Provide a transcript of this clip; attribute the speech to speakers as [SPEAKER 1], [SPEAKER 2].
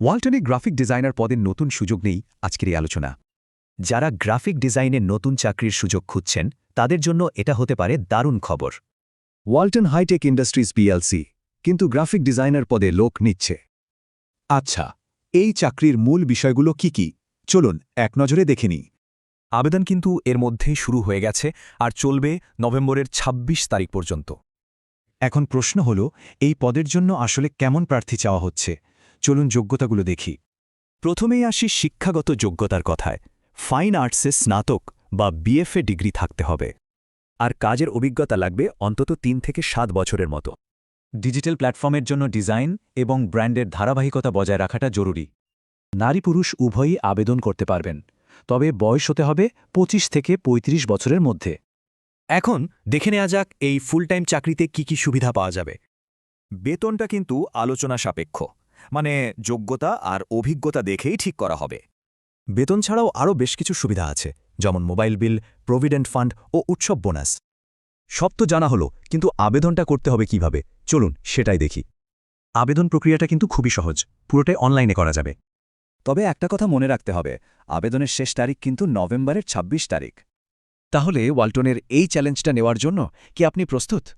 [SPEAKER 1] ওয়ালটনে graphic designer পদের নতুন সুযোগ নেই আজকের এই আলোচনা।
[SPEAKER 2] যারা গ্রাফিক ডিজাইনে নতুন চাকরির সুযোগ খুঁজছেন, তাদের জন্য এটা হতে পারে দারুণ খবর।
[SPEAKER 1] ওয়ালটন হাইটেক ইন্ডাস্ট্রিজ পিএলসি, কিন্তু গ্রাফিক ডিজাইনার পদে লোক নিচ্ছে। আচ্ছা এই চাকরির মূল বিষয়গুলো কি কি? চলুন এক নজরে দেখে নিই।
[SPEAKER 3] আবেদন কিন্তু এর মধ্যেই শুরু হয়ে গেছে আর চলবে নভেম্বরের ২৬ তারিখ পর্যন্ত।
[SPEAKER 1] এখন প্রশ্ন হল, এই পদের জন্য আসলে কেমন প্রার্থী চাওয়া হচ্ছে? চলুন যোগ্যতাগুলো দেখি।
[SPEAKER 2] প্রথমেই আসি শিক্ষাগত যোগ্যতার কথায়। ফাইন আর্টসে স্নাতক বা বিএফএ ডিগ্রি থাকতে হবে। আর কাজের অভিজ্ঞতা লাগবে অন্তত তিন থেকে সাত বছরের মতো।
[SPEAKER 1] ডিজিটাল প্ল্যাটফর্মের জন্য ডিজাইন এবং ব্র্যান্ডের ধারাবাহিকতা বজায় রাখাটা জরুরি। নারী পুরুষ উভয়ই আবেদন করতে পারবেন, তবে বয়স হতে হবে ২৫ থেকে ৩৫ বছরের মধ্যে।
[SPEAKER 3] এখন দেখে নেওয়া যাক এই ফুল টাইম চাকরিতে কি কি সুবিধা পাওয়া যাবে। বেতনটা কিন্তু আলোচনা সাপেক্ষ। মানে যোগ্যতা আর অভিজ্ঞতা দেখেই ঠিক করা হবে। বেতন ছাড়াও আরও বেশ কিছু সুবিধা আছে, যেমন মোবাইল বিল, প্রভিডেন্ট ফান্ড ও উৎসব বোনাস।
[SPEAKER 2] সব তো জানা হলো, কিন্তু আবেদনটা করতে হবে কীভাবে? চলুন, সেটাই দেখি।
[SPEAKER 1] আবেদন প্রক্রিয়াটা কিন্তু খুবই সহজ, পুরোটাই অনলাইনে করা যাবে।
[SPEAKER 2] তবে একটা কথা মনে রাখতে হবে, আবেদনের শেষ তারিখ কিন্তু নভেম্বরের ২৬ তারিখ।
[SPEAKER 1] তাহলে ওয়ালটনের এই চ্যালেঞ্জটা নেওয়ার জন্য কি আপনি প্রস্তুত?